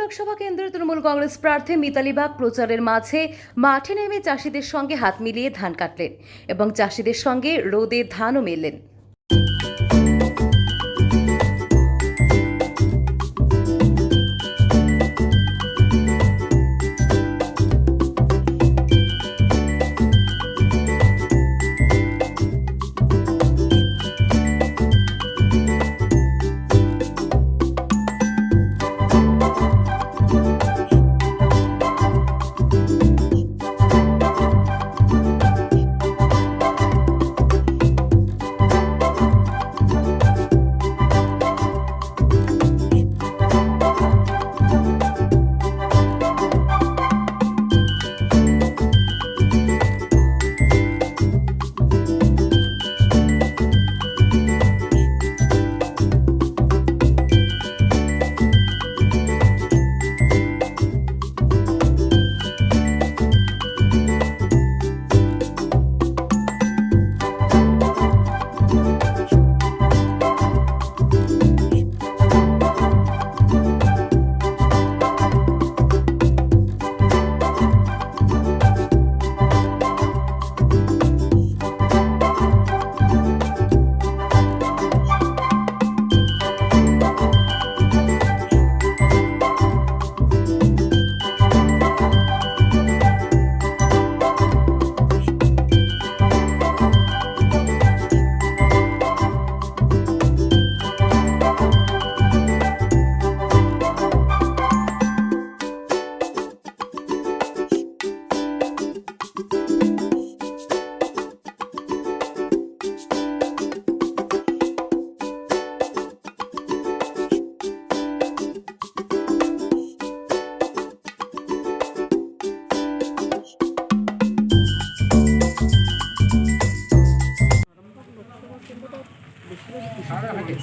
লোকসভা কেন্দ্রের তৃণমূল কংগ্রেস প্রার্থী মিতালি বাগ প্রচারের মাঝে মাঠে নেমে চাষিদের সঙ্গে হাত মিলিয়ে ধান কাটলেন এবং চাষিদের সঙ্গে রোদে ধানও মেললেন।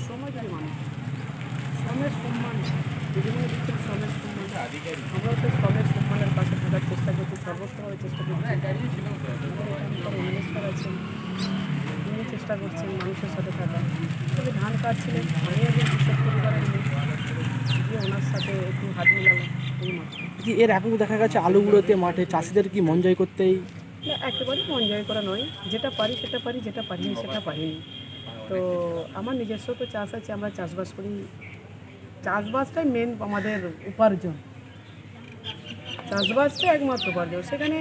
সমাজের মানুষ শ্রমের সম্মান। বিভিন্ন দিক থেকে শ্রমের সম্মান। আমরাও তো শ্রমের সম্মানের পাশে থাকার চেষ্টা করছি সর্বত্রভাবে চেষ্টা করছি। মিনিস্টার আছেন। তিনি চেষ্টা করছেন মানুষের সাথে থাকা তবে ধান কাটছিলেন আমি একজন কৃষক পরিবারের মেয়ে ওনার সাথে একটু হাত এই মাত্র। এর আগেও দেখা গেছে আলুগুলোতে মাঠে চাষিদের কি মন জয় করতেই? না একেবারেই মন জয় করা নয়। যেটা পারি সেটা পারি যেটা পারিনি সেটা পারিনি। তো আমার নিজস্ব তো চাষ আছে, আমরা চাষবাস করি। চাষবাসটাই মেন আমাদের উপার্জন। চাষবাসটাই একমাত্র উপার্জন। সেখানে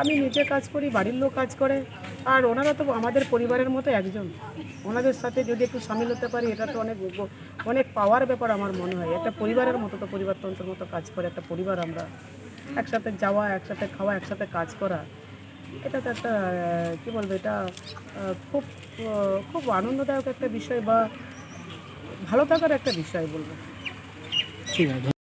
আমি নিজে কাজ করি, বাড়ির লোক কাজ করে, আর ওনারা তো আমাদের পরিবারের মতো একজন। ওনাদের সাথে যদি একটু সামিল হতে পারি, এটা তো অনেক অনেক পাওয়ার ব্যাপার আমার মনে হয়। একটা পরিবারের মতো তো পরিবারতন্ত্রের মতো কাজ করে, একটা পরিবার আমরা। একসাথে যাওয়া, একসাথে খাওয়া, একসাথে কাজ করা। এটা তো একটা কী বলব, এটা খুব খুব আনন্দদায়ক একটা বিষয় বা ভালো থাকার একটা বিষয় বলব। ঠিক আছে।